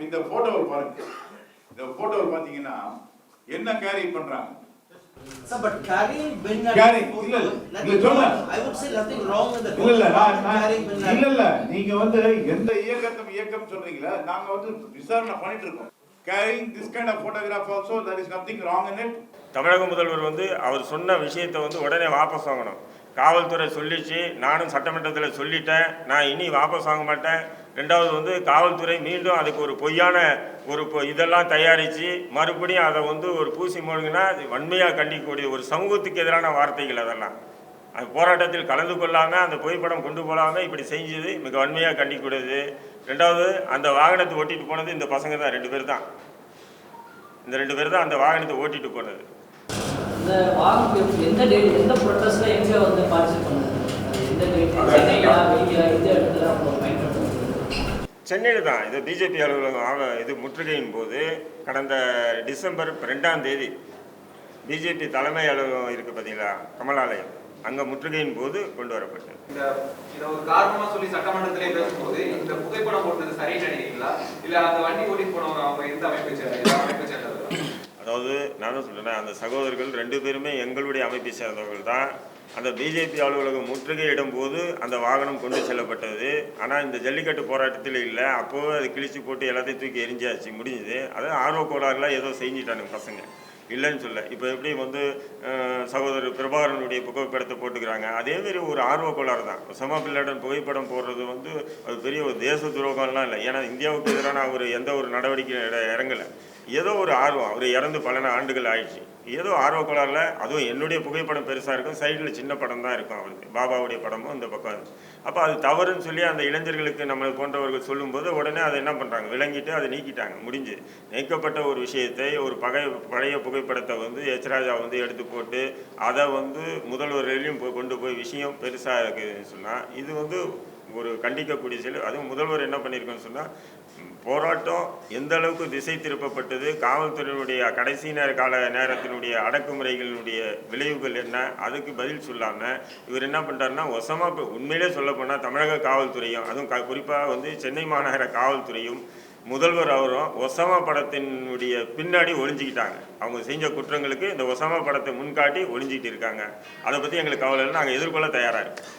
இப்ப இந்த போட்டோவில் பாருங்க. இந்த போட்டோவில் பார்த்தீங்கன்னா என்ன கேரி பண்றாங்க? Sir, but carrying bin and Carrying, இல்ல, இல்ல, nothing இல்ல, சொல்ல. wrong. I would say nothing wrong with the இல்ல இல்ல நான் photo, நான்- carrying bin இல்ல and. இல்ல நீங்க வந்து எந்த இயக்கத்தும் இயக்கம் சொல்றீங்களா? நாங்க வந்து விசாரணை பண்ணிட்டு இருக்கோம். Carrying this kind of photograph also that is nothing wrong in it தமிழக முதல்வர் வந்து அவர் சொன்ன விஷயத்தை வந்து உடனே வாபஸ் வாங்கணும். காவல்துறை சொல்லிச்சு நானும் சட்டமன்றத்தில் சொல்லிட்டேன். நான் இனி வாபஸ் வாங்க மாட்டேன். ரெண்டாவது வந்து காவல்துறை மீண்டும் அதுக்கு ஒரு பொய்யான ஒரு பொ- இதெல்லாம் தயாரித்து மறுபடியும் அதை வந்து ஒரு பூசி மூழ்கினா அது வன்மையாக கண்டிக்கக்கூடிய ஒரு சமூகத்துக்கு எதிரான வார்த்தைகள் அதெல்லாம். அது போராட்டத்தில் கலந்து கொள்ளாமல் அந்த புகைப்படம் கொண்டு போகாமல் இப்படி செஞ்சது மிக வன்மையாக கண்டிக்கக்கூடியது. ரெண்டாவது அந்த வாகனத்தை ஓட்டிட்டு போனது இந்த பசங்க தான் ரெண்டு பேர் தான். இந்த ரெண்டு பேர் தான் அந்த வாகனத்தை ஓட்டிட்டு போனது. எந்த சென்னையில் தான். இது பிஜேபி அலுவலகம் ஆக- இது முற்றுகையின் போது கடந்த டிசம்பர் ரெண்டாம் தேதி பிஜேபி தலைமை அலுவலகம் இருக்குது பார்த்தீங்களா கமலாலயம். அங்கே முற்றுகையின் போது கொண்டு வரப்பட்டது. இந்த ஒரு காரணமா சொல்லி சட்டமன்றத்திலே பேசும்போது இந்த புகைப்படம் போட்டது சரின்னு நினைக்கிறீங்களா? இல்ல அந்த வண்டி ஓட்டிட்டு போனவங்க அவங்க எந்த அமைப்பு சேர்ந்த எந்த அமைப்பை சேர்ந்தவர்கள் அதாவது நான் தான் சொல்றேனே அந்த சகோதரர்கள் ரெண்டு பேருமே எங்களுடைய அமைப்பை சேர்ந்தவர்கள் தான். அந்த பிஜேபி அலுவலகம் முற்றுகையிடும் போது அந்த வாகனம் கொண்டு செல்லப்பட்டது. ஆனால் இந்த ஜல்லிக்கட்டு போராட்டத்தில் இல்லை. அப்போவே அது கிழிச்சு போட்டு எல்லாத்தையும் தூக்கி எரிஞ்சாச்சு முடிஞ்சுது. அது ஆர்வ கோளாறுலாம் ஏதோ செஞ்சிட்டானுங்க பசங்க. இல்லைன்னு சொல்ல. இப்போ எப்படி வந்து சகோதரர் பிரபாகரனுடைய புகைப்படத்தை போட்டுக்கிறாங்க அதேமாரி ஒரு ஆர்வ கோளாறு தான். சமா பில்லாடன் புகைப்படம் போடுறது வந்து அது பெரிய ஒரு தேச துரோகம்லாம் இல்லை. ஏன்னா இந்தியாவுக்கு எதிரான அவர் எந்த ஒரு நடவடிக்கை இறங்கலை. ஏதோ ஒரு ஆர்வம். அவர் இறந்து பல ஆண்டுகள் ஆயிடுச்சு. ஏதோ ஆர்வ கோளாறுல அதுவும் என்னுடைய புகைப்படம் பெருசாக இருக்கும் சைடில் சின்ன படம் தான் இருக்கும் அவருக்கு. பாபாவுடைய படமும் இந்த பக்கம் அப்போ அது தவறுன்னு சொல்லி அந்த இளைஞர்களுக்கு நம்மளை போன்றவர்கள் சொல்லும்போது உடனே அதை என்ன பண்ணுறாங்க விளங்கிட்டு அதை நீக்கிட்டாங்க. முடிஞ்சு. நீக்கப்பட்ட ஒரு விஷயத்தை ஒரு பகை பழைய புகைப்படத்தை வந்து எச்ராஜா வந்து எடுத்து போட்டு அதை வந்து முதல்வர்களையும் போய் கொண்டு போய் விஷயம் பெருசாக இருக்குதுன்னு சொன்னால் இது வந்து ஒரு கண்டிக்கக்கூடிய செயல் அதுவும் முதல்வர் என்ன பண்ணியிருக்கோன்னு சொன்னால் போராட்டம் எந்த அளவுக்கு திசை திருப்பப்பட்டது காவல்துறையினுடைய கடைசி நேர கால நேரத்தினுடைய அடக்குமுறைகளினுடைய விளைவுகள் என்ன அதுக்கு பதில் சொல்லாமல் இவர் என்ன பண்ணுறாருன்னா ஒசமா உண்மையிலே சொல்லப்போனால் தமிழக காவல்துறையும் அதுவும் க குறிப்பாக வந்து சென்னை மாநகர காவல்துறையும் முதல்வர் அவரும் ஒசாமா படத்தினுடைய பின்னாடி ஒளிஞ்சிக்கிட்டாங்க. அவங்க செஞ்ச குற்றங்களுக்கு இந்த ஒசாமா படத்தை முன்காட்டி ஒளிஞ்சிக்கிட்டு இருக்காங்க. அதை பற்றி எங்களுக்கு கவலை இல்லை நாங்கள் எதிர்கொள்ள தயாராக இருக்கோம்.